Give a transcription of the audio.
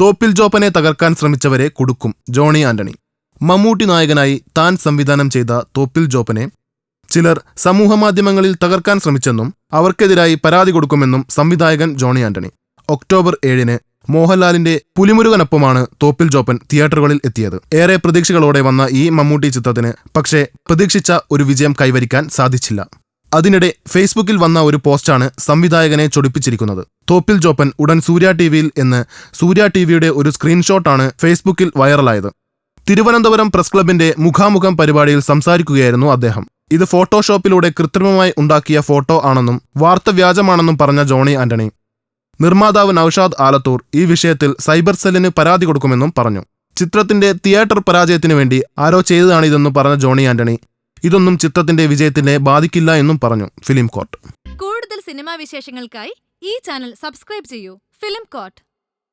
തോപ്പിൽ ജോപ്പനെ തകർക്കാൻ ശ്രമിച്ചവരെ കൊടുക്കും ജോണി ആന്റണി. മമ്മൂട്ടി നായകനായി താൻ സംവിധാനം ചെയ്ത തോപ്പിൽ ജോപ്പനെ ചിലർ സമൂഹമാധ്യമങ്ങളിൽ തകർക്കാൻ ശ്രമിച്ചെന്നും അവർക്കെതിരായി പരാതി കൊടുക്കുമെന്നും സംവിധായകൻ ജോണി ആന്റണി. ഒക്ടോബർ ഏഴിന് മോഹൻലാലിന്റെ പുലിമുരുകനൊപ്പമാണ് തോപ്പിൽ ജോപ്പൻ തിയേറ്ററുകളിൽ എത്തിയത്. ഏറെ പ്രതീക്ഷകളോടെ വന്ന ഈ മമ്മൂട്ടി ചിത്രത്തിന് പക്ഷേ പ്രതീക്ഷിച്ച ഒരു വിജയം കൈവരിക്കാൻ സാധിച്ചില്ല. അതിനിടെ ഫേസ്ബുക്കിൽ വന്ന ഒരു പോസ്റ്റാണ് സംവിധായകനെ ചൊടിപ്പിച്ചിരിക്കുന്നത്. തോപ്പിൽ ജോപ്പൻ ഉടൻ സൂര്യ ടി വിയിൽ എന്ന് സൂര്യ ടി വിയുടെ ഒരു സ്ക്രീൻഷോട്ടാണ് ഫേസ്ബുക്കിൽ വൈറലായത്. തിരുവനന്തപുരം പ്രസ് ക്ലബിന്റെ മുഖാമുഖം പരിപാടിയിൽ സംസാരിക്കുകയായിരുന്നു അദ്ദേഹം. ഇത് ഫോട്ടോഷോപ്പിലൂടെ കൃത്രിമമായി ഉണ്ടാക്കിയ ഫോട്ടോ ആണെന്നും വാർത്ത വ്യാജമാണെന്നും പറഞ്ഞ ജോണി ആന്റണി. നിർമ്മാതാവ് നൌഷാദ് ആലത്തൂർ ഈ വിഷയത്തിൽ സൈബർ സെല്ലിന് പരാതി കൊടുക്കുമെന്നും പറഞ്ഞു. ചിത്രത്തിന്റെ തിയേറ്റർ പരാജയത്തിനു വേണ്ടി ആരോ ചെയ്തതാണിതെന്ന് പറഞ്ഞ ജോണി ആന്റണി ഇതൊന്നും ചിത്രത്തിന്റെ വിജയത്തിനെ ബാധിക്കില്ല എന്നും പറഞ്ഞു ഫിലിം കോർട്ട്. കൂടുതൽ സിനിമാ വിശേഷങ്ങൾക്കായി ഈ ചാനൽ സബ്സ്ക്രൈബ് ചെയ്യൂ ഫിലിം കോട്ട്